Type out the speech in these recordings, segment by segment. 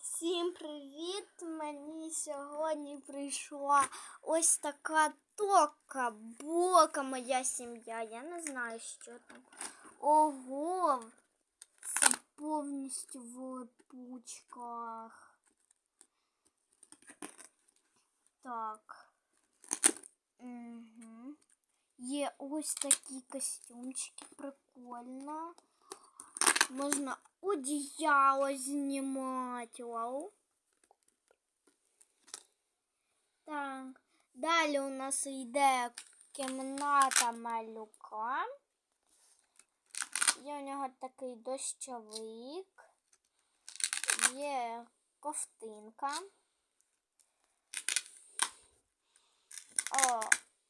Всім привіт! Мені сьогодні прийшла ось така тока, бока моя сім'я. Я не знаю, що там. Ого! Це повністю в липучках. Так. Угу. Є ось такі костюмчики, прикольно. Можна одіяло знімати. Вау. Так. Далі у нас йде кімната малюка. Є у нього такий дощовик. Є ковтинка. О,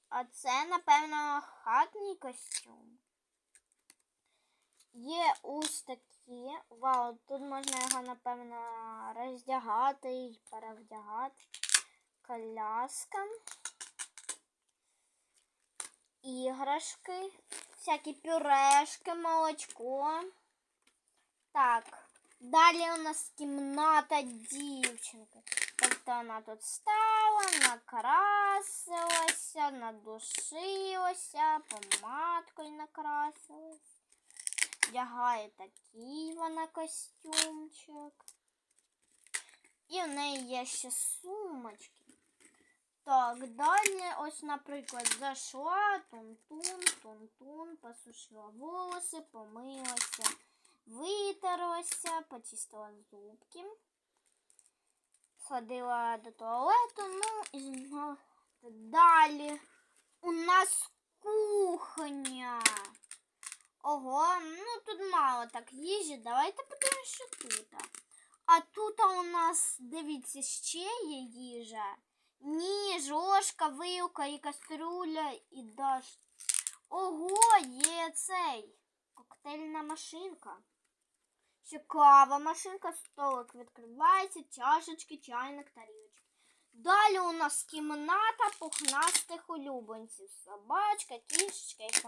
а це, напевно, хатній костюм. Такі. Вау, тут можна його, напевно, роздягати і перевдягати. Коляска. Іграшки. Всякі пюрешки, молочко. Так. Далі у нас кімната дівчинки. Тобто вона тут стала, накрасилася, надушилася, помадкою накрасилась. Вдягає такий вона костюмчик. І в неї є ще сумочки. Так, далі, ось, наприклад, зайшла, тун-тун, тун-тун, посушила волоси, помилася, витерлася, почистила зубки. Сходила до туалету, ну і знову далі. У нас кухня. Ого, ну тут мало так їжі. Давайте подивимося, що тут. А тут у нас, дивіться, ще є їжа. Ніж, ложка, вилка і каструля і даш. Ого, є цей коктейльна машинка. Ще машинка, столик відкривається, чашечки, чайник, тарілочки. Далі у нас кімната пухнастих улюбленців. Собачка, кішечка, і їх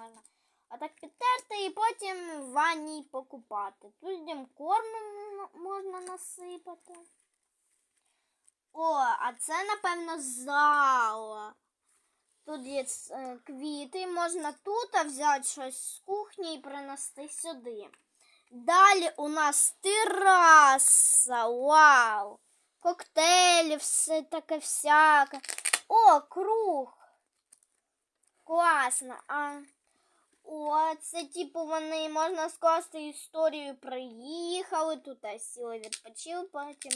можна отак підтерти і потім в ванні покупати. Тут корму можна насипати. О, а це, напевно, зала. Тут є е, квіти, можна тут взяти щось з кухні і принести сюди. Далі у нас тераса. Вау! Коктейлі, все таке всяке. О, круг. Класно. А о, це типу вони можна скласти історію. Приїхали, тут сіли відпочили, потім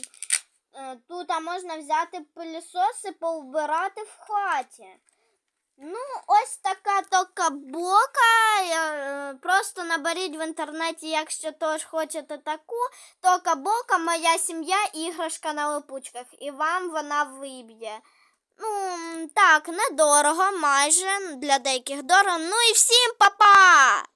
е, тут можна взяти пилісос і поубирати в хаті. Ну, ось така тока бока. Е, Просто наберіть в інтернеті, якщо теж хочете таку. Тока бока, моя сім'я, іграшка на липучках. І вам вона виб'є. Ну, так, недорого, майже для деяких дорого. Ну і всім па-па!